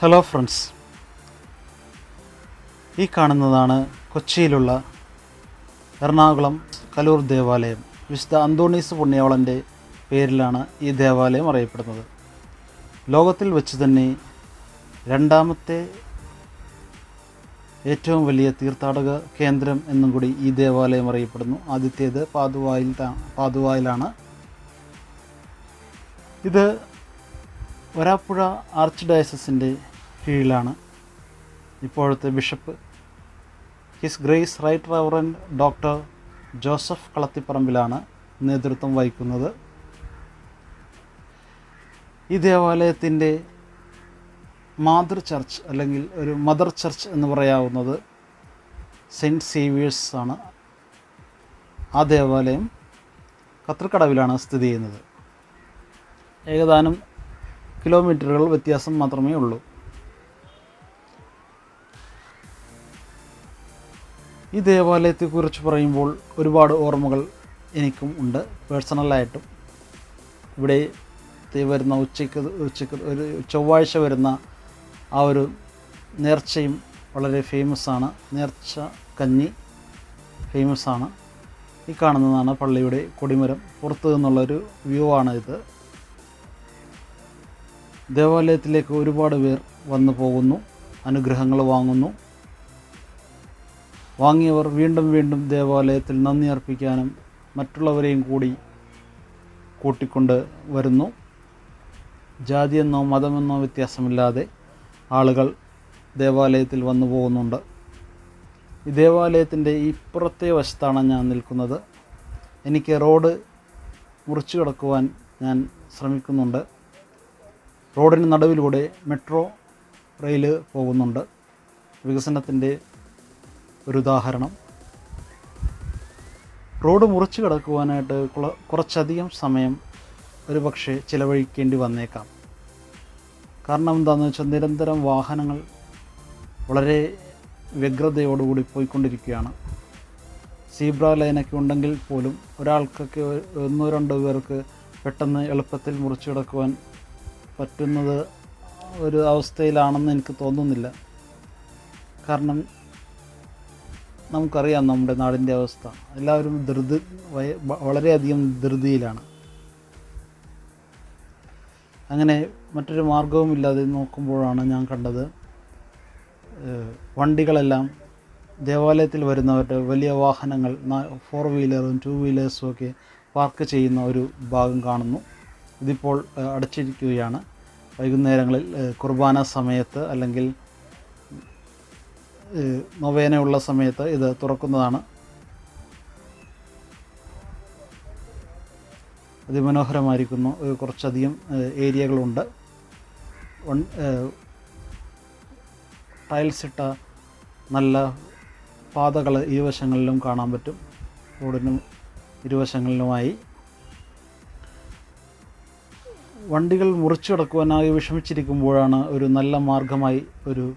Hello friends ഈ കാണുന്നതാണ് കൊച്ചിയിലുള്ള എറണാകുളം കലൂർ ദേവാലയം. വിശുദ്ധ അന്തോണീസ് പുണ്യവളന്റെ പേരിലാണ് ഈ ദേവാലയം അറിയപ്പെടുന്നത്. ലോകത്തിൽ വെച്ച് തന്നെ രണ്ടാമത്തെ ഏറ്റവും വലിയ തീർത്ഥാടക കേന്ദ്രം എന്നും കൂടി ഈ ദേവാലയം അറിയപ്പെടുന്നു. ആദ്യത്തേത് പാതുവായിൽ പാതുവായിലാണ്. ഇത് വരാപ്പുഴ ആർച്ച് ഡയസസിന്റെ കീഴിലാണ് ഇപ്പോഴത്തെ bishop. His grace right reverend doctor Joseph കളത്തിപ്പറമ്പിലാണ് നേതൃത്വം വഹിക്കുന്നത്. ഈ ദേവാലയത്തിന്റെ മാതൃ ചർച്ച് അല്ലെങ്കിൽ ഒരു മദർ ചർച്ച് എന്ന് പറയാവുന്നത് സെന്റ് സേവിയേഴ്സ് ആണ്. ആ ദേവാലയം കത്രക്കടവിലാണ് സ്ഥിതി ചെയ്യുന്നത്. ഏകദാനം കിലോമീറ്ററുകൾ വ്യത്യാസം മാത്രമേ ഉള്ളൂ. ഈ ദേവാലയത്തെക്കുറിച്ച് പറയുമ്പോൾ ഒരുപാട് ഓർമ്മകൾ എനിക്കും ഉണ്ട്. പേഴ്സണലായിട്ടും ഇവിടെ വരുന്ന ഉച്ചയ്ക്ക് ഉച്ചയ്ക്ക് ഒരു ചൊവ്വാഴ്ച വരുന്ന ആ ഒരു നേർച്ചയും വളരെ ഫേമസ് ആണ്. നേർച്ച കഞ്ഞി ഫേമസ് ആണ്. ഈ കാണുന്നതാണ് പള്ളിയുടെ കൊടിമരം. പുറത്തു നിന്നുള്ളൊരു വ്യൂ ആണ് ഇത്. ദേവാലയത്തിലേക്ക് ഒരുപാട് പേർ വന്നു പോകുന്നു. അനുഗ്രഹങ്ങൾ വാങ്ങുന്നു. വാങ്ങിയവർ വീണ്ടും വീണ്ടും ദേവാലയത്തിൽ നന്ദി അർപ്പിക്കാനും മറ്റുള്ളവരെയും കൂടി കൂട്ടിക്കൊണ്ട് വരുന്നു. ജാതിയെന്നോ മതമെന്നോ വ്യത്യാസമില്ലാതെ ആളുകൾ ദേവാലയത്തിൽ വന്നു പോകുന്നുണ്ട്. ഈ ദേവാലയത്തിന്റെ ഇപ്പുറത്തെ വശത്താണ് ഞാൻ നിൽക്കുന്നത്. എനിക്ക് റോഡ് മുറിച്ചു കിടക്കുവാൻ ഞാൻ ശ്രമിക്കുന്നുണ്ട്. റോഡിന് നടുവിലൂടെ മെട്രോ റെയിൽ പോകുന്നുണ്ട്. വികസനത്തിന്റെ ഒരു ഉദാഹരണം റോഡ് മുറിച്ച് കിടക്കുവാനായിട്ട് കുറച്ചധികം സമയം ഒരു പക്ഷേ ചിലവഴിക്കേണ്ടി വന്നേക്കാം. കാരണം എന്താണെന്ന് വെച്ചാൽ നിരന്തരം വാഹനങ്ങൾ വളരെ വ്യഗ്രതയോടുകൂടി പോയിക്കൊണ്ടിരിക്കുകയാണ്. സീബ്ര ലൈനൊക്കെ ഉണ്ടെങ്കിൽ പോലും ഒരാൾക്കൊക്കെ ഒന്നോ രണ്ടോ പേർക്ക് പെട്ടെന്ന് എളുപ്പത്തിൽ മുറിച്ച് കിടക്കുവാൻ പറ്റുന്നത് ഒരു അവസ്ഥയിലാണെന്ന് എനിക്ക് തോന്നുന്നില്ല. കാരണം നമുക്കറിയാം നമ്മുടെ നാടിന്റെ അവസ്ഥ. എല്ലാവരും ധൃതി വളരെയധികം ധൃതിയിലാണ്. അങ്ങനെ മറ്റൊരു മാർഗവുമില്ലാതെ നോക്കുമ്പോഴാണ് ഞാൻ കണ്ടത് വണ്ടികളെല്ലാം ദേവാലയത്തിൽ വരുന്നവരുടെ വലിയ വാഹനങ്ങൾ ഫോർ വീലറും ടു വീലേഴ്സും ഒക്കെ പാർക്ക് ചെയ്യുന്ന ഒരു ഭാഗം കാണുന്നു. ഇതിപ്പോൾ അടച്ചിരിക്കുകയാണ്. വൈകുന്നേരങ്ങളിൽ കുർബാന സമയത്ത് അല്ലെങ്കിൽ നൊവേനയുള്ള സമയത്ത് ഇത് തുറക്കുന്നതാണ്. അതിമനോഹരമായിരിക്കുന്നു. കുറച്ചധികം ഏരിയകളുണ്ട്. വൺ ടൈൽസ് ഇട്ട നല്ല പാതകൾ ഇരുവശങ്ങളിലും കാണാൻ പറ്റും. റോഡിനും ഇരുവശങ്ങളിലുമായി. വണ്ടികൾ മുറിച്ചു കിടക്കുവാനായി വിഷമിച്ചിരിക്കുമ്പോഴാണ് ഒരു നല്ല മാർഗമായി ഒരു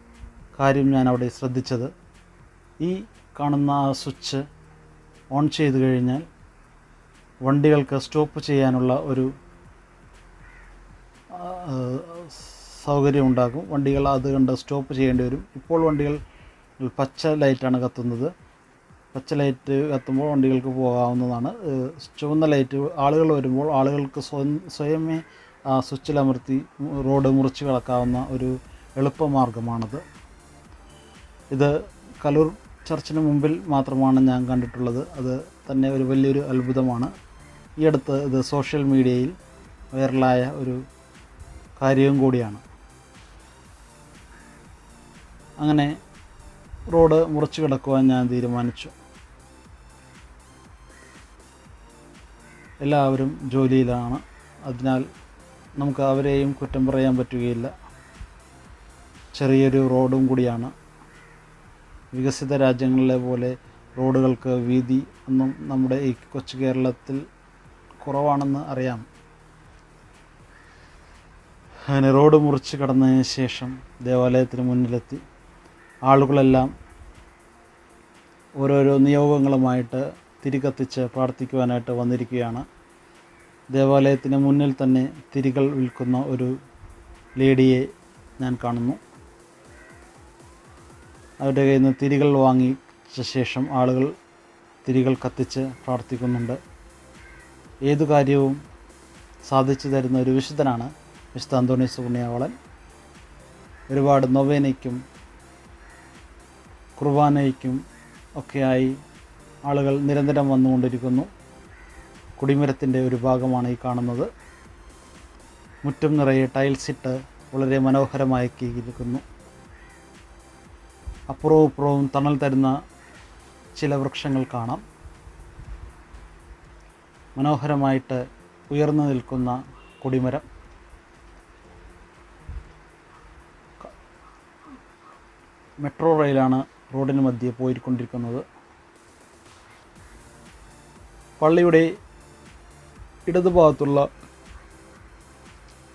കാര്യം ഞാൻ അവിടെ ശ്രദ്ധിച്ചത്. ഈ കാണുന്ന സ്വിച്ച് ഓൺ ചെയ്ത് കഴിഞ്ഞാൽ വണ്ടികൾക്ക് സ്റ്റോപ്പ് ചെയ്യാനുള്ള ഒരു സൗകര്യം ഉണ്ടാകും. വണ്ടികൾ അത് കണ്ട് സ്റ്റോപ്പ് ചെയ്യേണ്ടി വരും. ഇപ്പോൾ വണ്ടികൾ പച്ച ലൈറ്റാണ് കത്തുന്നത്. പച്ച ലൈറ്റ് കത്തുമ്പോൾ വണ്ടികൾക്ക് പോകാവുന്നതാണ്. ചുവന്ന ലൈറ്റ് ആളുകൾ വരുമ്പോൾ ആളുകൾക്ക് സ്വയം സ്വയമേ ആ സ്വിച്ചിലമർത്തി റോഡ് മുറിച്ച് കിടക്കാവുന്ന ഒരു എളുപ്പമാർഗമാണത്. ഇത് കലൂർ ചർച്ചിന് മുമ്പിൽ മാത്രമാണ് ഞാൻ കണ്ടിട്ടുള്ളത്. അത് തന്നെ ഒരു വലിയൊരു അത്ഭുതമാണ്. ഈ അടുത്ത് ഇത് സോഷ്യൽ മീഡിയയിൽ വൈറലായ ഒരു കാര്യവും കൂടിയാണ്. അങ്ങനെ റോഡ് മുറിച്ച് കിടക്കുവാൻ ഞാൻ തീരുമാനിച്ചു. എല്ലാവരും ജോലിയിലാണ്. അതിനാൽ നമുക്ക് അവരെയും കുറ്റം പറയാൻ പറ്റുകയില്ല. ചെറിയൊരു റോഡും കൂടിയാണ്. വികസിത രാജ്യങ്ങളിലെ പോലെ റോഡുകൾക്ക് വീതി ഒന്നും നമ്മുടെ ഈ കൊച്ചു കേരളത്തിൽ കുറവാണെന്ന് അറിയാം. അങ്ങനെ റോഡ് മുറിച്ച് കടന്നതിന് ശേഷം ദേവാലയത്തിന് മുന്നിലെത്തി. ആളുകളെല്ലാം ഓരോരോ നിയോഗങ്ങളുമായിട്ട് തിരികത്തിച്ച് പ്രാർത്ഥിക്കുവാനായിട്ട് വന്നിരിക്കുകയാണ്. ദേവാലയത്തിന് മുന്നിൽ തന്നെ തിരികൾ വിൽക്കുന്ന ഒരു ലേഡിയെ ഞാൻ കാണുന്നു. അവരുടെ കയ്യിൽ നിന്ന് തിരികൾ വാങ്ങി ശേഷം ആളുകൾ തിരികൾ കത്തിച്ച് പ്രാർത്ഥിക്കുന്നുണ്ട്. ഏതു കാര്യവും സാധിച്ചു തരുന്ന ഒരു വിശുദ്ധനാണ് വിശുദ്ധ അന്തോണീസ് പുണ്യാവളൻ. ഒരുപാട് നൊവേനയ്ക്കും കുർബാനയ്ക്കും ഒക്കെയായി ആളുകൾ നിരന്തരം വന്നുകൊണ്ടിരിക്കുന്നു. കുടിമരത്തിന്റെ ഒരു ഭാഗമാണ് ഈ കാണുന്നത്. മുറ്റം നിറയെ ടൈൽസ് ഇട്ട് വളരെ മനോഹരമാക്കിയിരിക്കുന്നു. അപ്പുറവും ഇപ്പുറവും തണൽ തരുന്ന ചില വൃക്ഷങ്ങൾ കാണാം. മനോഹരമായിട്ട് ഉയർന്നു നിൽക്കുന്ന കൊടിമരം. മെട്രോ റെയിലാണ് റോഡിന് മധ്യേ പോയിക്കൊണ്ടിരിക്കുന്നത്. പള്ളിയുടെ ഇടതുഭാഗത്തുള്ള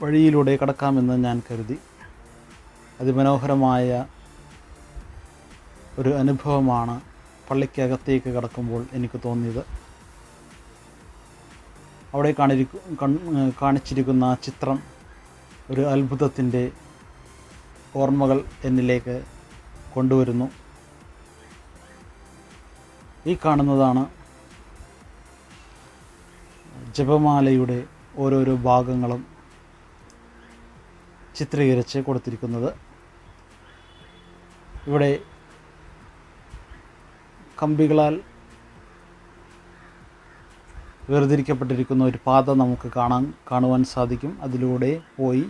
വഴിയിലൂടെ കടക്കാമെന്ന് ഞാൻ കരുതി. അതിമനോഹരമായ ഒരു അനുഭവമാണ് പള്ളിക്കകത്തേക്ക് കടക്കുമ്പോൾ എനിക്ക് തോന്നിയത്. അവിടെ കാണിരിക്കു കാണിച്ചിരിക്കുന്ന ചിത്രം ഒരു അത്ഭുതത്തിന്റെ ഓർമ്മകൾ എന്നിലേക്ക് കൊണ്ടുവരുന്നു. ഈ കാണുന്നതാണ് ജപമാലയുടെ ഓരോരോ ഭാഗങ്ങളും ചിത്രീകരിച്ച് കൊടുത്തിരിക്കുന്നത്. ഇവിടെ കമ്പികളാൽ വേർതിരിക്കപ്പെട്ടിരിക്കുന്ന ഒരു പാത നമുക്ക് കാണാൻ കാണുവാൻ സാധിക്കും. അതിലൂടെ പോയി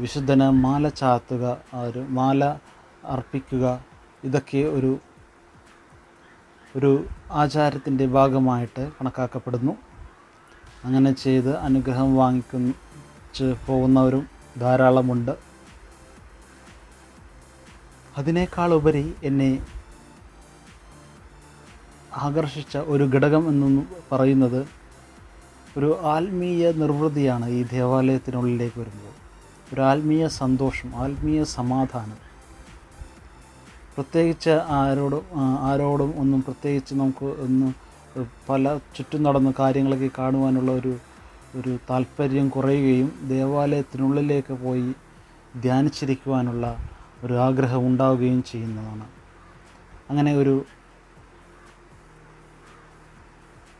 വിശുദ്ധന് മാല ചാത്തുക ഒരു മാല അർപ്പിക്കുക ഇതൊക്കെ ഒരു ഒരു ആചാരത്തിന്റെ ഭാഗമായിട്ട് കണക്കാക്കപ്പെടുന്നു. അങ്ങനെ ചെയ്ത് അനുഗ്രഹം വാങ്ങിച്ച് പോകുന്നവരും ധാരാളമുണ്ട്. അതിനേക്കാളുപരി എന്നെ ആകർഷിച്ച ഒരു ഘടകം എന്ന് പറയുന്നത് ഒരു ആത്മീയ നിർവൃതിയാണ് ഈ ദേവാലയത്തിനുള്ളിലേക്ക് വരുമ്പോൾ ഒരു ആത്മീയ സന്തോഷം ആത്മീയ സമാധാനം. പ്രത്യേകിച്ച് ആരോടും ആരോടും ഒന്നും പ്രത്യേകിച്ച് നമുക്ക് ഒന്ന് പല ചുറ്റും നടന്ന കാര്യങ്ങളൊക്കെ കാണുവാനുള്ള ഒരു ഒരു താല്പര്യം കുറയുകയും ദേവാലയത്തിനുള്ളിലേക്ക് പോയി ധ്യാനിച്ചിരിക്കുവാനുള്ള ഒരു ആഗ്രഹം ഉണ്ടാവുകയും ചെയ്യുന്നതാണ്. അങ്ങനെ ഒരു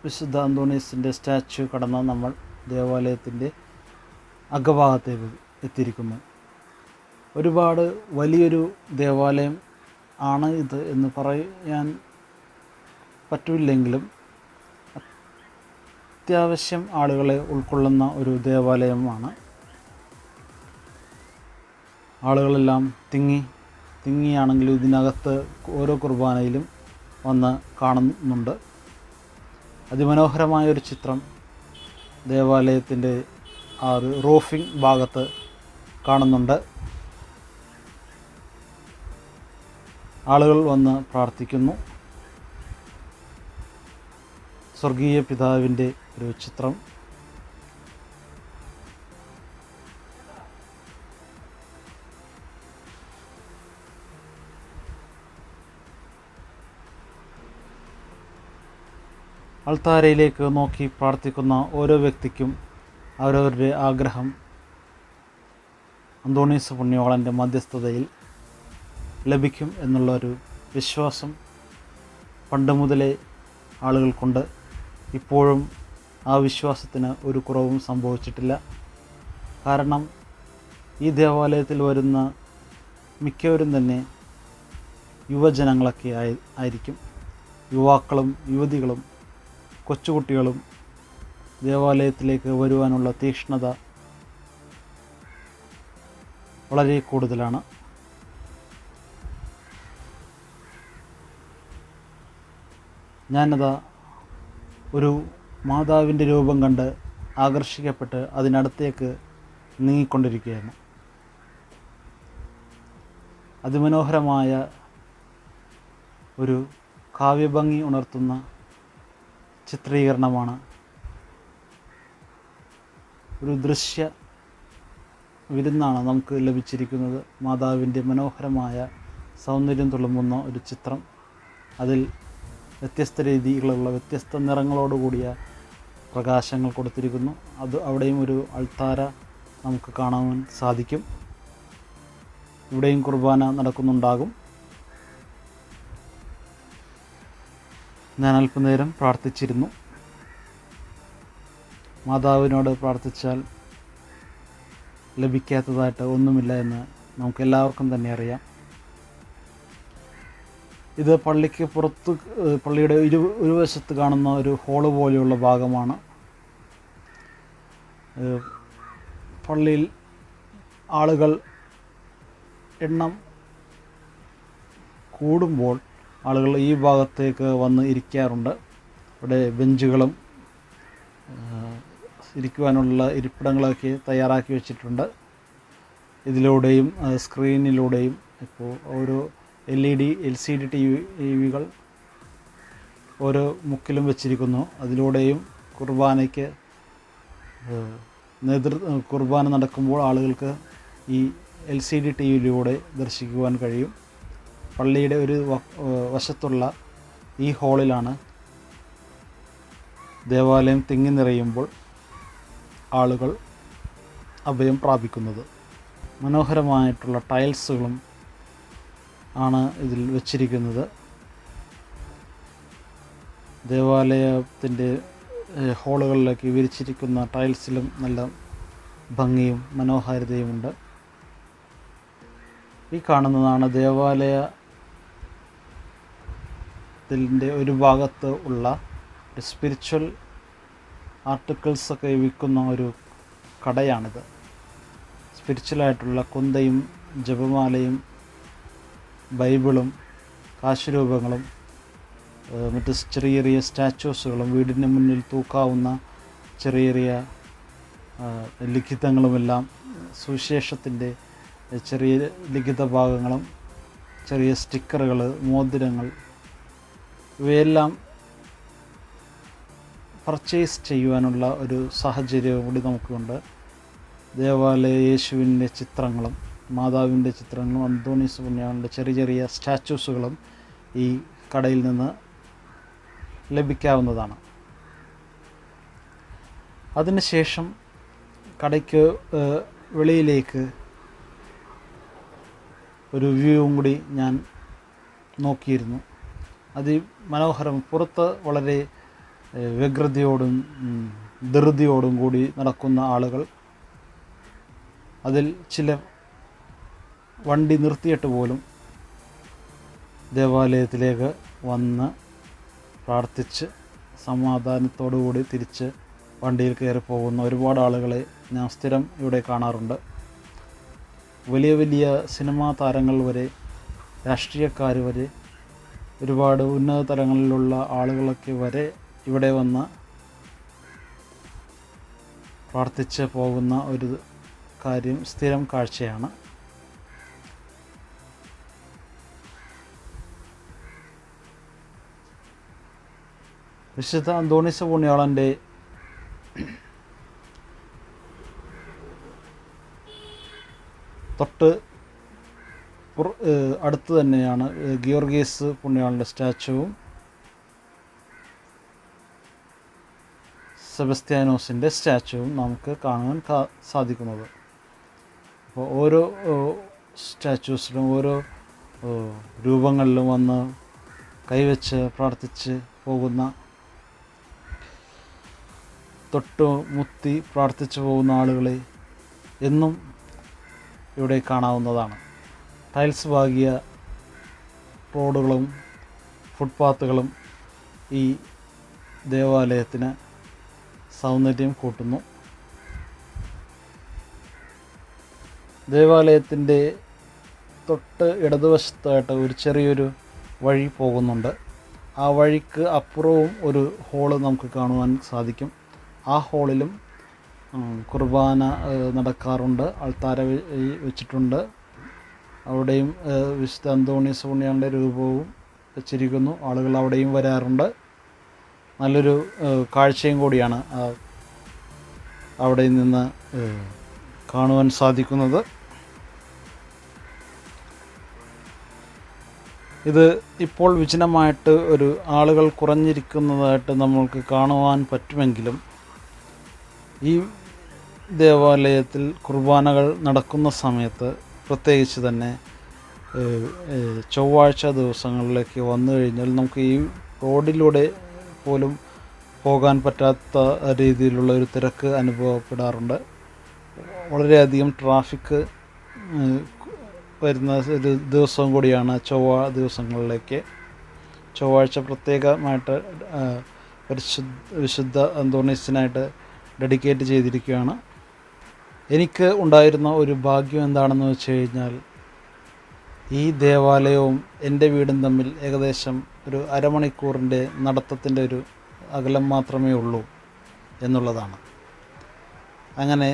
വിശുദ്ധ അന്തോണീസിന്റെ സ്റ്റാച്ചു കടന്ന് നമ്മൾ ദേവാലയത്തിന്റെ അകഭാഗത്തേക്ക് എത്തിയിരിക്കുന്നു. ഒരുപാട് വലിയൊരു ദേവാലയം ആണ് ഇത് എന്ന് പറയാൻ പറ്റില്ലെങ്കിലും അത്യാവശ്യം ആളുകളെ ഉൾക്കൊള്ളുന്ന ഒരു ദേവാലയമാണ്. ആളുകളെല്ലാം തിങ്ങി തിങ്ങിയാണെങ്കിലും ഇതിനകത്ത് ഓരോ കുർബാനയിലും വന്ന് കാണുന്നുണ്ട്. അതിമനോഹരമായ ഒരു ചിത്രം ദേവാലയത്തിന്റെ ആ ഒരു റൂഫിംഗ് ഭാഗത്ത് കാണുന്നുണ്ട്. ആളുകൾ വന്ന് പ്രാർത്ഥിക്കുന്നു. സ്വർഗീയ പിതാവിന്റെ ഒരു ചിത്രം. അൾത്താരയിലേക്ക് നോക്കി പ്രാർത്ഥിക്കുന്ന ഓരോ വ്യക്തിക്കും അവരവരുടെ ആഗ്രഹം. അന്തോണീസ് പുണ്യോളന്റെ മധ്യസ്ഥതയിൽ ലഭിക്കും എന്നുള്ളൊരു വിശ്വാസം പണ്ട് മുതലേ ആളുകൾക്കുണ്ട്. ഇപ്പോഴും ആ വിശ്വാസത്തിന് ഒരു കുറവും സംഭവിച്ചിട്ടില്ല. കാരണം ഈ ദേവാലയത്തിൽ വരുന്ന മിക്കവരും തന്നെ യുവജനങ്ങളൊക്കെ ആയി ആയിരിക്കും. യുവാക്കളും യുവതികളും കൊച്ചുകുട്ടികളും ദേവാലയത്തിലേക്ക് വരുവാനുള്ള തീക്ഷ്ണത വളരെ കൂടുതലാണ്. ഞാനതാ ഒരു മാതാവിന്റെ രൂപം കണ്ട് ആകർഷിക്കപ്പെട്ട് അതിനടുത്തേക്ക് നീങ്ങിക്കൊണ്ടിരിക്കുകയാണ്. അതിമനോഹരമായ ഒരു കാവ്യഭംഗി ഉണർത്തുന്ന ചിത്രീകരണമാണ്. ഒരു ദൃശ്യ വിരുന്നാണ് നമുക്ക് ലഭിച്ചിരിക്കുന്നത്. മാതാവിന്റെ മനോഹരമായ സൗന്ദര്യം തുളുമ്പുന്ന ഒരു ചിത്രം. അതിൽ വ്യത്യസ്ത രീതിയിലുള്ള വ്യത്യസ്ത നിറങ്ങളോടുകൂടിയ പ്രകാശങ്ങൾ കൊടുത്തിരിക്കുന്നു. അത് അവിടെയും ഒരു അൾത്താര നമുക്ക് കാണാൻ സാധിക്കും. ഇവിടെയും കുർബാന നടക്കുന്നുണ്ടാകും. ഞാൻ അല്പനേരം പ്രാർത്ഥിച്ചിരുന്നു. മാതാവിനോട് പ്രാർത്ഥിച്ചാൽ ലഭിക്കാത്തതായിട്ട് ഒന്നുമില്ല എന്ന് നമുക്ക് എല്ലാവർക്കും തന്നെ അറിയാം. ഇത് പള്ളിക്ക് പുറത്ത് പള്ളിയുടെ ഇരു ഇരുവശത്ത് കാണുന്ന ഒരു ഹോൾ പോലെയുള്ള ഭാഗമാണ്. പള്ളിയിൽ ആളുകൾ എണ്ണം കൂടുമ്പോൾ ആളുകൾ ഈ ഭാഗത്തേക്ക് വന്ന് ഇരിക്കാറുണ്ട്. ഇവിടെ ബെഞ്ചുകളും ഇരിക്കുവാനുള്ള ഇരിപ്പിടങ്ങളൊക്കെ തയ്യാറാക്കി വെച്ചിട്ടുണ്ട്. ഇതിലൂടെയും സ്ക്രീനിലൂടെയും ഇപ്പോൾ ഓരോ L E D L C D T വികൾ ഓരോ മുക്കിലും വെച്ചിരിക്കുന്നു. അതിലൂടെയും കുർബാനയ്ക്ക് നേതൃ കുർബാന നടക്കുമ്പോൾ ആളുകൾക്ക് ഈ എൽ സി ഡി ടി വിയിലൂടെ ദർശിക്കുവാൻ കഴിയും. പള്ളിയുടെ ഒരു വശത്തുള്ള ഈ ഹാളിലാണ് ദേവാലയം തിങ്ങി നിറയുമ്പോൾ ആളുകൾ അഭയം പ്രാപിക്കുന്നത്. മനോഹരമായിട്ടുള്ള ടൈൽസുകളും ആണ് ഇതിൽ വച്ചിരിക്കുന്നത്. ദേവാലയത്തിന്റെ ഹോളുകളിലേക്ക് വിരിച്ചിരിക്കുന്ന ടൈൽസിലും നല്ല ഭംഗിയും മനോഹാരിതയുമുണ്ട്. ഈ കാണുന്നതാണ് ദേവാലയത്തിന്റെ ഒരു ഭാഗത്ത് ഉള്ള ഒരു സ്പിരിച്വൽ ആർട്ടിക്കിൾസൊക്കെ വിൽക്കുന്ന ഒരു കടയാണിത്. സ്പിരിച്വലായിട്ടുള്ള കുന്തയും ജപമാലയും ബൈബിളും കാശുരൂപങ്ങളും മറ്റ് ചെറിയ ചെറിയ സ്റ്റാച്യൂസുകളും വീടിന് മുന്നിൽ തൂക്കാവുന്ന ചെറിയ ചെറിയ ലിഖിതങ്ങളുമെല്ലാം സുവിശേഷത്തിന്റെ ചെറിയ ലിഖിത ഭാഗങ്ങളും ചെറിയ സ്റ്റിക്കറുകൾ മോതിരങ്ങൾ ഇവയെല്ലാം പർച്ചേസ് ചെയ്യുവാനുള്ള ഒരു സാഹചര്യവും കൂടി നമുക്കുണ്ട്. ദേവാലയ യേശുവിന്റെ ചിത്രങ്ങളും മാതാവിന്റെ ചിത്രങ്ങളും അന്തോണീസ് പുണ്യാളിന്റെ ചെറിയ ചെറിയ സ്റ്റാച്യൂസുകളും ഈ കടയിൽ നിന്ന് ലഭിക്കാവുന്നതാണ്. അതിനുശേഷം കടയ്ക്ക് വെളിയിലേക്ക് ഒരു വ്യൂവും കൂടി ഞാൻ നോക്കിയിരുന്നു. അതി മനോഹരം പുറത്ത് വളരെ വ്യഗ്രതയോടും ധൃതിയോടും കൂടി നടക്കുന്ന ആളുകൾ. അതിൽ ചില വണ്ടി നിർത്തിയിട്ട് പോലും ദേവാലയത്തിലേക്ക് വന്ന് പ്രാർത്ഥിച്ച് സമാധാനത്തോടു കൂടി തിരിച്ച് വണ്ടിയിൽ കയറി പോകുന്ന ഒരുപാട് ആളുകളെ ഞാൻ സ്ഥിരം ഇവിടെ കാണാറുണ്ട്. വലിയ വലിയ സിനിമാ താരങ്ങൾ വരെ രാഷ്ട്രീയക്കാർ വരെ ഒരുപാട് ഉന്നത തലങ്ങളിലുള്ള ആളുകളൊക്കെ വരെ ഇവിടെ വന്ന് പ്രാർത്ഥിച്ച് പോകുന്ന ഒരു കാര്യം സ്ഥിരം കാഴ്ചയാണ്. വിശുദ്ധ അന്തോണിസ പുണ്യാളന്റെ അടുത്ത് തന്നെയാണ് ഗിയോർഗീസ് പുണ്യാളന്റെ സ്റ്റാച്ചുവും സെബസ്ത്യാനോസിന്റെ സ്റ്റാച്ചുവും നമുക്ക് കാണാൻ സാധിക്കുന്നത്. അപ്പോൾ ഓരോ സ്റ്റാച്യൂസിലും ഓരോ രൂപങ്ങളിലും വന്ന് കൈവച്ച് പ്രാർത്ഥിച്ച് പോകുന്ന തൊട്ട് മുത്തി പ്രാർത്ഥിച്ചു പോകുന്ന ആളുകളെ എന്നും ഇവിടെ കാണാവുന്നതാണ്. ടൈൽസ് വാങ്ങിയ റോഡുകളും ഫുട്പാത്തുകളും ഈ ദേവാലയത്തിന് സൗന്ദര്യം കൂട്ടുന്നു. ദേവാലയത്തിന്റെ തൊട്ട് ഇടതുവശത്തായിട്ട് ഒരു ചെറിയൊരു വഴി പോകുന്നുണ്ട്. ആ വഴിക്ക് അപ്പുറവും ഒരു ഹോൾ നമുക്ക് കാണുവാൻ സാധിക്കും. ആ ഹോളിലും കുർബാന നടക്കാറുണ്ട്. അൾത്താര വെച്ചിട്ടുണ്ട്. അവിടെയും വിശുദ്ധ അന്തോണി സോണിയാന്റെ രൂപവും വെച്ചിരിക്കുന്നു. ആളുകൾ അവിടെയും വരാറുണ്ട്. നല്ലൊരു കാഴ്ചയും കൂടിയാണ് അവിടെ നിന്ന് കാണുവാൻ സാധിക്കുന്നത്. ഇത് ഇപ്പോൾ വിജനമായിട്ട് ഒരു ആളുകൾ കുറഞ്ഞിരിക്കുന്നതായിട്ട് നമ്മൾക്ക് കാണുവാൻ പറ്റുമെങ്കിലും ഈ ദേവാലയത്തിൽ കുർബാനകൾ നടക്കുന്ന സമയത്ത് പ്രത്യേകിച്ച് തന്നെ ചൊവ്വാഴ്ച ദിവസങ്ങളിലേക്ക് വന്നു കഴിഞ്ഞാൽ നമുക്ക് ഈ റോഡിലൂടെ പോലും പോകാൻ പറ്റാത്ത രീതിയിലുള്ള ഒരു തിരക്ക് അനുഭവപ്പെടാറുണ്ട്. വളരെയധികം ട്രാഫിക് വരുന്ന ഒരു ദിവസവും കൂടിയാണ് ചൊവ്വ ദിവസങ്ങളിലേക്ക്. ചൊവ്വാഴ്ച പ്രത്യേകമായിട്ട് പരിശുദ്ധ വിശുദ്ധ അന്തോണീസിനായിട്ട് ഡെഡിക്കേറ്റ് ചെയ്തിരിക്കുകയാണ്. എനിക്ക് ഉണ്ടായിരുന്ന ഒരു ഭാഗ്യം എന്താണെന്ന് വെച്ച് കഴിഞ്ഞാൽ ഈ ദേവാലയവും എന്റെ വീടും തമ്മിൽ ഏകദേശം ഒരു അരമണിക്കൂറിന്റെ നടത്തത്തിന്റെ ഒരു അകലം മാത്രമേ ഉള്ളൂ എന്നുള്ളതാണ്. അങ്ങനെ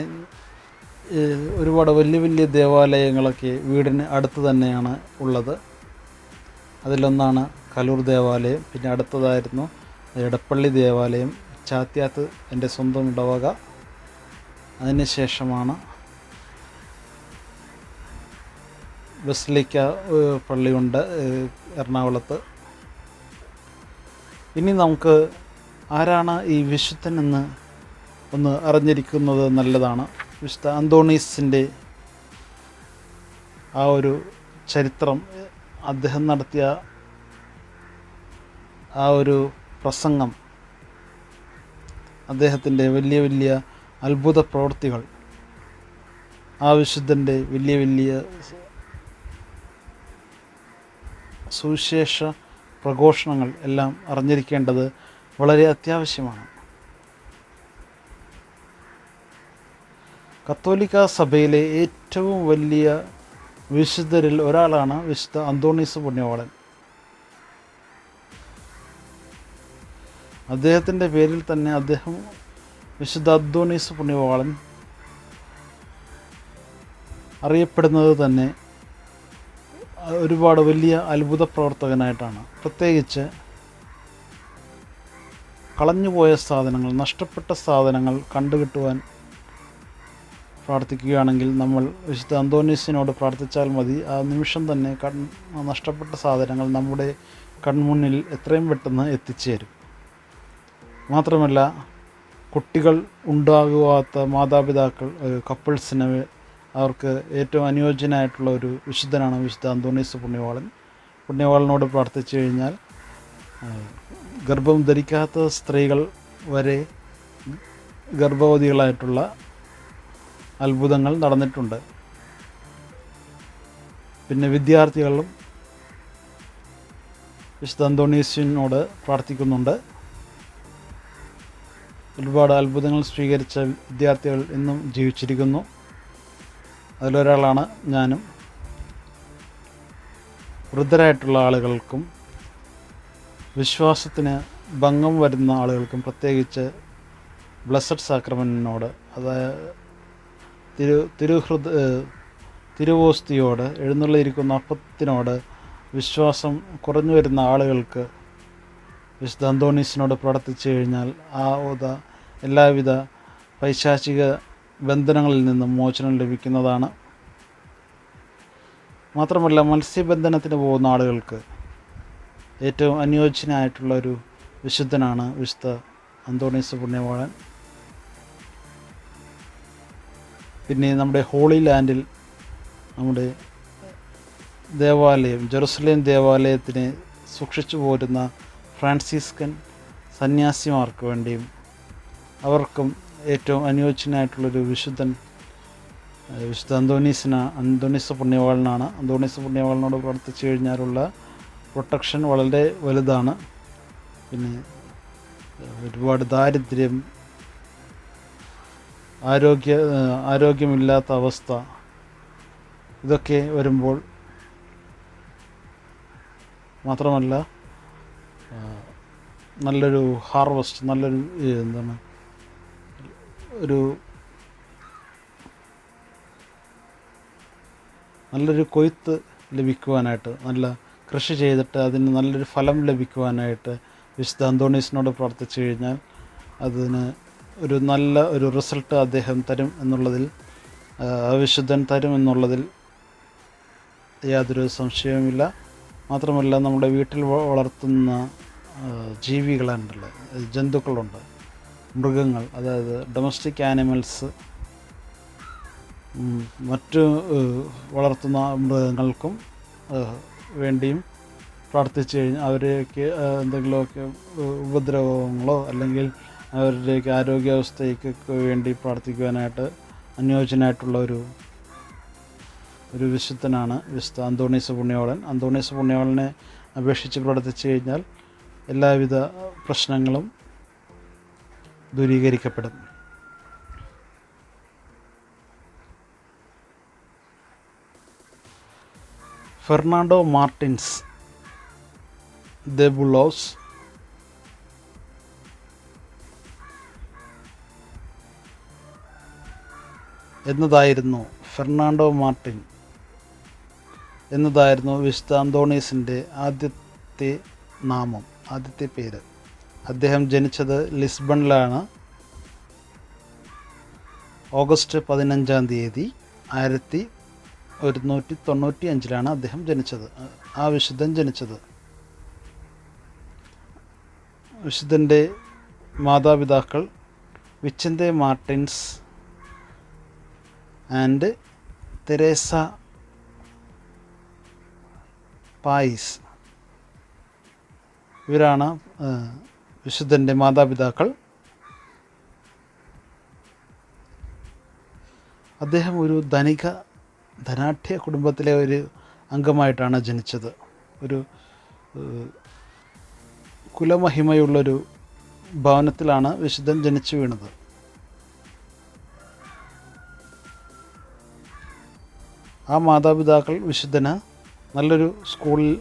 ഒരുപാട് വലിയ വലിയ ദേവാലയങ്ങളൊക്കെ വീടിന് അടുത്ത് തന്നെയാണ് ഉള്ളത്. അതിലൊന്നാണ് കലൂർ ദേവാലയം പിന്നെ അടുത്തതായിരുന്നു എടപ്പള്ളി ദേവാലയം ചാത്യാത്ത് എന്റെ സ്വന്തം ഇടവക അതിനുശേഷമാണ് ബസ്ലിക്ക ഏഹ്, പള്ളിയുണ്ട് എറണാകുളത്ത്. ഇനി നമുക്ക് ആരാണ് ഈ വിശുദ്ധൻ എന്ന് ഒന്ന് അറിഞ്ഞിരിക്കുന്നത് നല്ലതാണ്. വിശുദ്ധ അന്തോണീസിന്റെ ആ ഒരു ചരിത്രം അദ്ദേഹം നടത്തിയ ആ ഒരു പ്രസംഗം അദ്ദേഹത്തിന്റെ വലിയ വലിയ അത്ഭുത പ്രവൃത്തികൾ. ആ വിശുദ്ധന്റെ വലിയ വലിയ സുവിശേഷ പ്രഘോഷണങ്ങൾ എല്ലാം അറിഞ്ഞിരിക്കേണ്ടത് വളരെ അത്യാവശ്യമാണ്. കത്തോലിക്ക സഭയിലെ ഏറ്റവും വലിയ വിശുദ്ധരിൽ ഒരാളാണ് വിശുദ്ധ അന്തോണീസ് പുണ്യവാളൻ. അദ്ദേഹത്തിന്റെ പേരിൽ തന്നെ അദ്ദേഹം വിശുദ്ധ പുണ്യവാളൻ അറിയപ്പെടുന്നത് തന്നെ ഒരുപാട് വലിയ അത്ഭുത പ്രവർത്തകനായിട്ടാണ്. പ്രത്യേകിച്ച് കളഞ്ഞുപോയ സാധനങ്ങൾ നഷ്ടപ്പെട്ട സാധനങ്ങൾ കണ്ടുകിട്ടുവാൻ പ്രാർത്ഥിക്കുകയാണെങ്കിൽ നമ്മൾ വിശുദ്ധ അന്തോനീസിനോട് പ്രാർത്ഥിച്ചാൽ മതി. ആ നിമിഷം തന്നെ കൺ നഷ്ടപ്പെട്ട സാധനങ്ങൾ നമ്മുടെ കൺമുന്നിൽ എത്രയും പെട്ടെന്ന് എത്തിച്ചേരും. മാത്രമല്ല കുട്ടികൾ ഉണ്ടാകുവാത്ത മാതാപിതാക്കൾ ഒരു കപ്പിൾസിന് അവർക്ക് ഏറ്റവും അനുയോജ്യനായിട്ടുള്ള ഒരു വിശുദ്ധനാണ് വിശുദ്ധ അന്തോണീസ് പുണ്യവാളൻ. പുണ്യവാളനോട് പ്രാർത്ഥിച്ചു കഴിഞ്ഞാൽ ഗർഭം ധരിക്കാത്ത സ്ത്രീകൾ വരെ ഗർഭവതികളായിട്ടുള്ള അത്ഭുതങ്ങൾ നടന്നിട്ടുണ്ട്. പിന്നെ വിദ്യാർത്ഥികളും വിശുദ്ധ അന്തോണീസിനോട് പ്രാർത്ഥിക്കുന്നുണ്ട്. ഒരുപാട് അത്ഭുതങ്ങൾ സ്വീകരിച്ച വിദ്യാർത്ഥികൾ ഇന്നും ജീവിച്ചിരിക്കുന്നു. അതിലൊരാളാണ് ഞാനും. വൃദ്ധരായിട്ടുള്ള ആളുകൾക്കും വിശ്വാസത്തിന് ഭംഗം വരുന്ന ആളുകൾക്കും പ്രത്യേകിച്ച് ബ്ലസ്സഡ് സാക്രമനോട് അതായത് തിരു തിരുഹൃദ തിരുവോസ്തിയോട് എഴുന്നള്ളിയിരിക്കുന്ന അപ്പത്തിനോട് വിശ്വാസം കുറഞ്ഞു വരുന്ന ആളുകൾക്ക് വിശുദ്ധ അന്തോണീസിനോട് പ്രാർത്ഥിച്ചു കഴിഞ്ഞാൽ ആ ഓത എല്ലാവിധ പൈശാചിക ബന്ധനങ്ങളിൽ നിന്നും മോചനം ലഭിക്കുന്നതാണ്. മാത്രമല്ല മത്സ്യബന്ധനത്തിന് പോകുന്ന ആളുകൾക്ക് ഏറ്റവും അനുയോജ്യനായിട്ടുള്ള ഒരു വിശുദ്ധനാണ് വിശുദ്ധ അന്തോണീസ് പുണ്യവാളൻ. പിന്നെ നമ്മുടെ ഹോളി ലാൻഡിൽ നമ്മുടെ ദേവാലയം ജെറുസലേം ദേവാലയത്തിനെ സൂക്ഷിച്ചു പോരുന്ന ഫ്രാൻസിസ്കൻ സന്യാസിമാർക്ക് വേണ്ടിയും അവർക്കും ഏറ്റവും അനുയോജ്യനായിട്ടുള്ളൊരു വിശുദ്ധൻ വിശുദ്ധ അന്തോണീസിന അന്തോണീസ് പുണ്യവാളനാണ്. അന്തോണീസ് പുണ്യവാളനോട് പ്രവർത്തിച്ചു കഴിഞ്ഞാലുള്ള പ്രൊട്ടക്ഷൻ വളരെ വലുതാണ്. പിന്നെ ഒരുപാട് ദാരിദ്ര്യം ആരോഗ്യ ആരോഗ്യമില്ലാത്ത അവസ്ഥ ഇതൊക്കെ വരുമ്പോൾ മാത്രമല്ല നല്ലൊരു ഹാർവസ്റ്റ് നല്ലൊരു എന്താണ് ഒരു നല്ലൊരു കൊയ്ത്ത് ലഭിക്കുവാനായിട്ട് നല്ല കൃഷി ചെയ്തിട്ട് അതിന് നല്ലൊരു ഫലം ലഭിക്കുവാനായിട്ട് വിശുദ്ധ അന്തോണീസിനോട് പ്രാർത്ഥിച്ചു കഴിഞ്ഞാൽ അതിന് ഒരു നല്ല ഒരു റിസൾട്ട് അദ്ദേഹം തരും എന്നുള്ളതിൽ ആ, ആ വിശുദ്ധൻ തരും എന്നുള്ളതിൽ യാതൊരു സംശയവുമില്ല. മാത്രമല്ല നമ്മുടെ വീട്ടിൽ വളർത്തുന്ന ജീവികളുണ്ടല്ലോ ജന്തുക്കളുണ്ട്. മൃഗങ്ങൾ അതായത് ഡൊമസ്റ്റിക് ആനിമൽസ് മറ്റു വളർത്തുന്ന മൃഗങ്ങൾക്കും വേണ്ടിയും പ്രാർത്ഥിച്ചു കഴിഞ്ഞാൽ അവരേക്ക് എന്തെങ്കിലുമൊക്കെ ഉപദ്രവങ്ങളോ അല്ലെങ്കിൽ അവരുടെയൊക്കെ ആരോഗ്യാവസ്ഥയ്ക്കൊക്കെ വേണ്ടി പ്രാർത്ഥിക്കുവാനായിട്ട് അനുയോജ്യനായിട്ടുള്ള ഒരു ഒരു വിശുദ്ധനാണ് വിശുദ്ധ അന്തോണീസ് പുണ്യോളൻ. അന്തോണീസ് പുണ്യോളനെ അപേക്ഷിച്ച് പ്രവർത്തിച്ചു കഴിഞ്ഞാൽ എല്ലാവിധ പ്രശ്നങ്ങളും ദൂരീകരിക്കപ്പെടും. ഫെർണാണ്ടോ മാർട്ടിൻസ് ദെബുളോസ് എന്നതായിരുന്നു ഫെർണാണ്ടോ മാർട്ടിൻ എന്നതായിരുന്നു വിശുദ്ധ അന്തോണീസിന്റെ ആദ്യത്തെ നാമം ആദ്യത്തെ പേര്. അദ്ദേഹം ജനിച്ചത് ലിസ്ബണിലാണ്. ഓഗസ്റ്റ് പതിനഞ്ചാം തീയതി ആയിരത്തി ഒരുന്നൂറ്റി തൊണ്ണൂറ്റി അഞ്ചിലാണ് അദ്ദേഹം ജനിച്ചത്. ആ വിശുദ്ധൻ ജനിച്ചത്. വിശുദ്ധന്റെ മാതാപിതാക്കൾ Vicente Martins and Teresa Pais. ഇവരാണ് വിശുദ്ധന്റെ മാതാപിതാക്കൾ. അദ്ദേഹം ഒരു ധനിക ധനാഠ്യ കുടുംബത്തിലെ ഒരു അംഗമായിട്ടാണ് ജനിച്ചത്. ഒരു കുലമഹിമയുള്ളൊരു ഭവനത്തിലാണ് വിശുദ്ധൻ ജനിച്ചു വീണത്. ആ മാതാപിതാക്കൾ വിശുദ്ധന് നല്ലൊരു സ്കൂളിൽ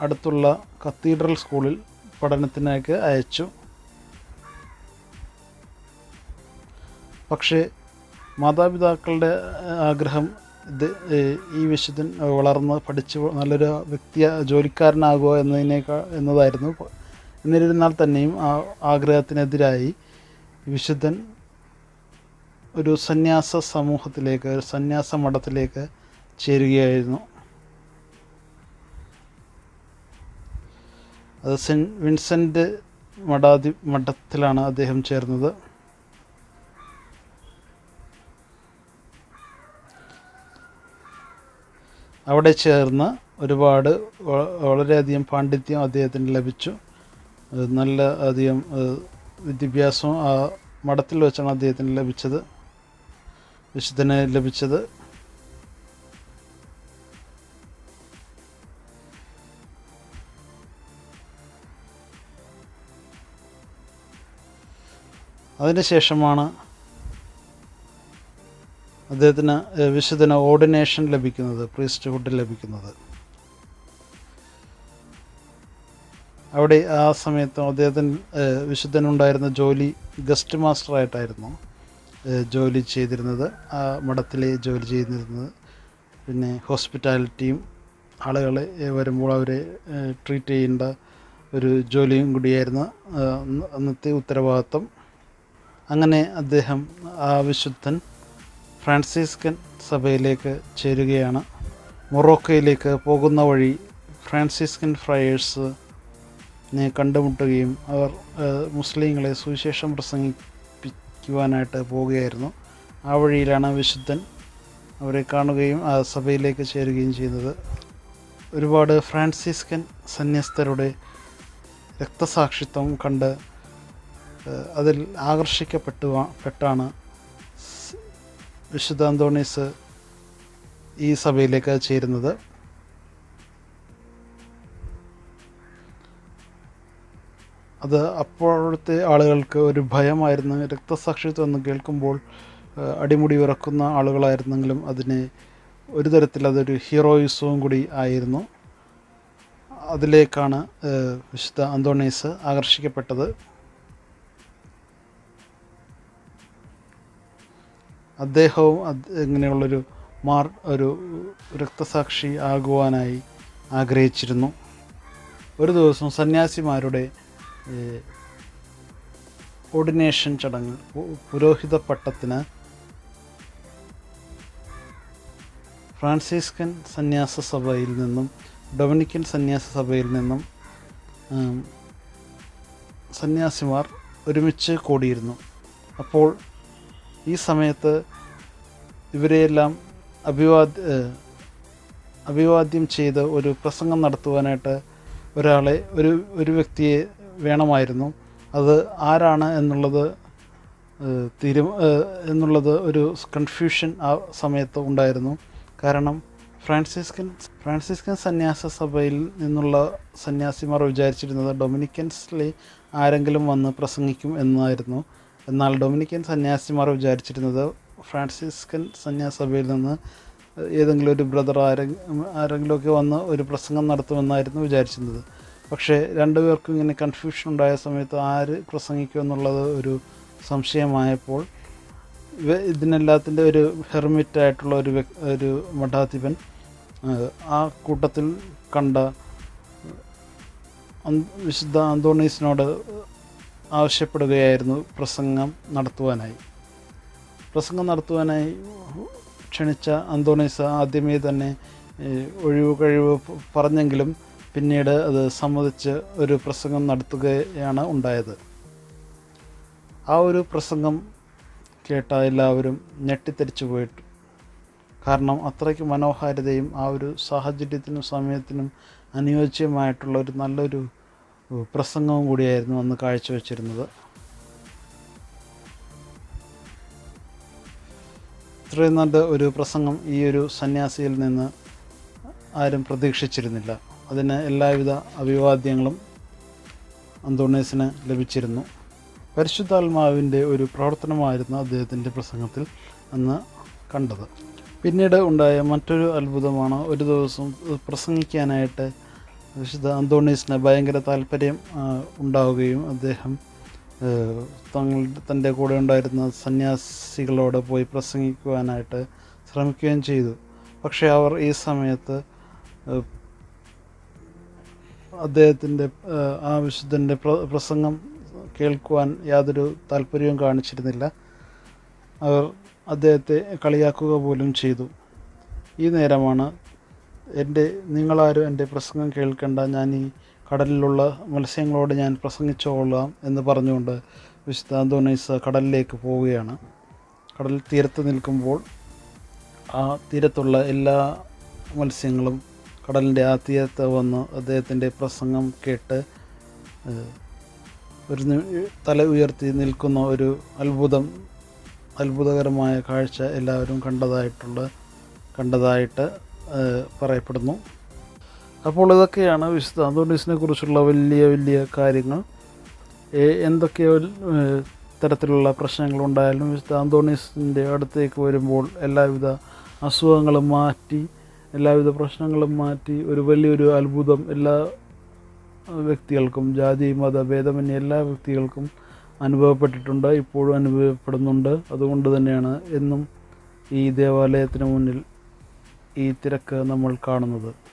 അടുത്തുള്ള കത്തീഡ്രൽ സ്കൂളിൽ പഠനത്തിനേക്ക് അയച്ചു. പക്ഷേ മാതാപിതാക്കളുടെ ആഗ്രഹം ഇത് ഈ വിശുദ്ധൻ വളർന്ന് പഠിച്ച് നല്ലൊരു വ്യക്തി ജോലിക്കാരനാകുക എന്നതിനേക്കാൾ എന്നതായിരുന്നു. എന്നിരുന്നാൽ തന്നെയും ആ ആഗ്രഹത്തിനെതിരായി വിശുദ്ധൻ ഒരു സന്യാസ സമൂഹത്തിലേക്ക് ഒരു സന്യാസ മഠത്തിലേക്ക് ചേരുകയായിരുന്നു. അത് സെന്റ് വിൻസെന്റ് മഠാധി മഠത്തിലാണ് അദ്ദേഹം ചേർന്നത്. അവിടെ ചേർന്ന് ഒരുപാട് വളരെയധികം പാണ്ഡിത്യം അദ്ദേഹത്തിന് ലഭിച്ചു. നല്ല അധികം വിദ്യാഭ്യാസം ആ മഠത്തിൽ വെച്ചാണ് അദ്ദേഹത്തിന് ലഭിച്ചത്. വിശുദ്ധന് ലഭിച്ചത്. അതിനുശേഷമാണ് അദ്ദേഹത്തിന് വിശുദ്ധന് ഓർഡിനേഷൻ ലഭിക്കുന്നത് പ്രീസ്റ്റ്ഹുഡ് ലഭിക്കുന്നത്. അവിടെ ആ സമയത്ത് അദ്ദേഹത്തിന് വിശുദ്ധനുണ്ടായിരുന്ന ജോലി ഗസ്റ്റ് മാസ്റ്ററായിട്ടായിരുന്നു ജോലി ചെയ്തിരുന്നത്. ആ മഠത്തിലെ ജോലി ചെയ്തിരുന്നത്. പിന്നെ ഹോസ്പിറ്റാലിറ്റിയും ആളുകളെ വരുമ്പോൾ അവരെ ട്രീറ്റ് ചെയ്യേണ്ട ഒരു ജോലിയും കൂടിയായിരുന്നു അന്നത്തെ ഉത്തരവാദിത്വം. അങ്ങനെ അദ്ദേഹം ആ വിശുദ്ധൻ ഫ്രാൻസിസ്കൻ സഭയിലേക്ക് ചേരുകയാണ്. മൊറോക്കോയിലേക്ക് പോകുന്ന വഴി ഫ്രാൻസിസ്കൻ ഫ്രയേഴ്സിനെ കണ്ടുമുട്ടുകയും അവർ മുസ്ലിങ്ങളെ സുവിശേഷം പ്രസംഗിപ്പിക്കുവാനായിട്ട് പോവുകയായിരുന്നു ആ വഴിയിലാണ് വിശുദ്ധൻ അവരെ കാണുകയും ആ സഭയിലേക്ക് ചേരുകയും ചെയ്യുന്നത് ഒരുപാട് ഫ്രാൻസിസ്കൻ സന്യസ്തരുടെ രക്തസാക്ഷിത്വം കണ്ട് അതിൽ ആകർഷിക്കപ്പെട്ടു പെട്ടാണ് വിശുദ്ധ അന്തോണീസ് ഈ സഭയിലേക്ക് ചേരുന്നത്. അത് അപ്പോഴത്തെ ആളുകൾക്ക് ഒരു ഭയമായിരുന്നു. രക്തസാക്ഷിത്വം എന്ന് കേൾക്കുമ്പോൾ അടിമുടി വിറക്കുന്ന ആളുകളായിരുന്നെങ്കിലും അതിനെ ഒരു തരത്തിൽ അതൊരു ഹീറോയിസവും കൂടി ആയിരുന്നു. അതിലേക്കാണ് വിശുദ്ധ അന്തോണീസ് ആകർഷിക്കപ്പെട്ടത്. അദ്ദേഹവും ഇങ്ങനെയുള്ളൊരു മാർ ഒരു രക്തസാക്ഷി ആകുവാനായി ആഗ്രഹിച്ചിരുന്നു. ഒരു ദിവസം സന്യാസിമാരുടെ ഓർഡിനേഷൻ ചടങ്ങ് പുരോഹിത പട്ടത്തിന് ഫ്രാൻസിസ്കൻ സന്യാസ സഭയിൽ നിന്നും ഡൊമിനിക്കൻ സന്യാസ സഭയിൽ നിന്നും സന്യാസിമാർ ഒരുമിച്ച് കൂടിയിരുന്നു. അപ്പോൾ ഈ സമയത്ത് ഇവരെയെല്ലാം അഭിവാദ് അഭിവാദ്യം ചെയ്ത് ഒരു പ്രസംഗം നടത്തുവാനായിട്ട് ഒരാളെ ഒരു ഒരു വ്യക്തിയെ വേണമായിരുന്നു. അത് ആരാണ് എന്നുള്ളത് തീരു എന്നുള്ളത് ഒരു കൺഫ്യൂഷൻ ആ സമയത്ത് ഉണ്ടായിരുന്നു. കാരണം ഫ്രാൻസിസ്കൻ ഫ്രാൻസിസ്കൻ സന്യാസ സഭയിൽ നിന്നുള്ള സന്യാസിമാർ വിചാരിച്ചിരുന്നത് ഡൊമിനിക്കൻസിലെ ആരെങ്കിലും വന്ന് പ്രസംഗിക്കും എന്നായിരുന്നു. എന്നാൽ ഡൊമിനിക്കൻ സന്യാസിമാർ വിചാരിച്ചിരുന്നത് ഫ്രാൻസിസ്കൻ സന്യാസഭയിൽ നിന്ന് ഏതെങ്കിലും ഒരു ബ്രദർ ആരെങ്കിലും ആരെങ്കിലുമൊക്കെ വന്ന് ഒരു പ്രസംഗം നടത്തുമെന്നായിരുന്നു വിചാരിച്ചിരുന്നത്. പക്ഷേ രണ്ടുപേർക്കും ഇങ്ങനെ കൺഫ്യൂഷൻ ഉണ്ടായ സമയത്ത് ആര് പ്രസംഗിക്കും എന്നുള്ളത് ഒരു സംശയമായപ്പോൾ ഇതിനെല്ലാത്തിന്റെ ഒരു ഹെർമിറ്റ് ആയിട്ടുള്ള ഒരു ഒരു മഠാധിപൻ ആ കൂട്ടത്തിൽ കണ്ട വിശുദ്ധ അന്തോണീസിനോട് ആവശ്യപ്പെടുകയായിരുന്നു പ്രസംഗം നടത്തുവാനായി. പ്രസംഗം നടത്തുവാനായി ക്ഷണിച്ച അന്തോണീസ് ആദ്യമേ തന്നെ ഒഴിവ് കഴിവ് പറഞ്ഞെങ്കിലും പിന്നീട് അത് സമ്മതിച്ച് ഒരു പ്രസംഗം നടത്തുകയാണ് ഉണ്ടായത്. ആ ഒരു പ്രസംഗം കേട്ട എല്ലാവരും ഞെട്ടിത്തെരിച്ചു പോയിട്ട്. കാരണം അത്രയ്ക്ക് മനോഹാരിതയും ആ ഒരു സാഹചര്യത്തിനും സമയത്തിനും അനുയോജ്യമായിട്ടുള്ള ഒരു നല്ലൊരു പ്രസംഗവും കൂടിയായിരുന്നു അന്ന് കാഴ്ചവെച്ചിരുന്നത്. ഇത്രയും നല്ല ഒരു പ്രസംഗം ഈ ഒരു സന്യാസിയിൽ നിന്ന് ആരും പ്രതീക്ഷിച്ചിരുന്നില്ല. അതിന് എല്ലാവിധ അഭിവാദ്യങ്ങളും അന്തോണീസിന് ലഭിച്ചിരുന്നു. പരിശുദ്ധാത്മാവിന്റെ ഒരു പ്രവർത്തനമായിരുന്നു അദ്ദേഹത്തിന്റെ പ്രസംഗത്തിൽ അന്ന് കണ്ടത്. പിന്നീട് ഉണ്ടായ മറ്റൊരു അത്ഭുതമാണ് ഒരു ദിവസം പ്രസംഗിക്കാനായിട്ട് വിശുദ്ധ അന്തോണീസിന് ഭയങ്കര താല്പര്യം ഉണ്ടാവുകയും അദ്ദേഹം തങ്ങളുടെ തന്റെ കൂടെ ഉണ്ടായിരുന്ന സന്യാസികളോട് പോയി പ്രസംഗിക്കുവാനായിട്ട് ശ്രമിക്കുകയും ചെയ്തു. പക്ഷേ അവർ ഈ സമയത്ത് അദ്ദേഹത്തിന്റെ ആ വിശുദ്ധന്റെ പ്ര- പ്രസംഗം കേൾക്കുവാൻ യാതൊരു താല്പര്യവും കാണിച്ചിരുന്നില്ല. അവർ അദ്ദേഹത്തെ കളിയാക്കുക പോലും ചെയ്തു. ഈ നേരമാണ് എന്റെ നിങ്ങളാരും എന്റെ പ്രസംഗം കേൾക്കേണ്ട. ഞാൻ ഈ കടലിലുള്ള മത്സ്യങ്ങളോട് ഞാൻ പ്രസംഗിച്ചോളാം എന്ന് പറഞ്ഞുകൊണ്ട് വിശുദ്ധ അന്തോണീസ് കടലിലേക്ക് പോവുകയാണ്. കടൽ തീരത്ത് നിൽക്കുമ്പോൾ ആ തീരത്തുള്ള എല്ലാ മത്സ്യങ്ങളും കടലിന്റെ ആ തീരത്ത് വന്ന് അദ്ദേഹത്തിന്റെ പ്രസംഗം കേട്ട് ഒരു തല ഉയർത്തി നിൽക്കുന്ന ഒരു അത്ഭുതം അത്ഭുതകരമായ കാഴ്ച എല്ലാവരും കണ്ടതായിട്ടുണ്ട് കണ്ടതായിട്ട് പറയപ്പെടുന്നു. അപ്പോൾ ഇതൊക്കെയാണ് വിശുദ്ധ അന്തോണീസിനെ കുറിച്ചുള്ള വലിയ വലിയ കാര്യങ്ങൾ. എന്തൊക്കെ തരത്തിലുള്ള പ്രശ്നങ്ങളുണ്ടായാലും വിശുദ്ധ അന്തോണീസിന്റെ അടുത്തേക്ക് വരുമ്പോൾ എല്ലാവിധ അസുഖങ്ങളും മാറ്റി എല്ലാവിധ പ്രശ്നങ്ങളും മാറ്റി ഒരു വലിയൊരു അത്ഭുതം എല്ലാ വ്യക്തികൾക്കും ജാതി മത ഭേദമന്യ എല്ലാ വ്യക്തികൾക്കും അനുഭവപ്പെട്ടിട്ടുണ്ട് ഇപ്പോഴും അനുഭവപ്പെടുന്നുണ്ട്. അതുകൊണ്ട് തന്നെയാണ് എന്നും ഈ ദേവാലയത്തിന് മുന്നിൽ ഈ തിരക്ക് നമ്മൾ കാണുന്നത്.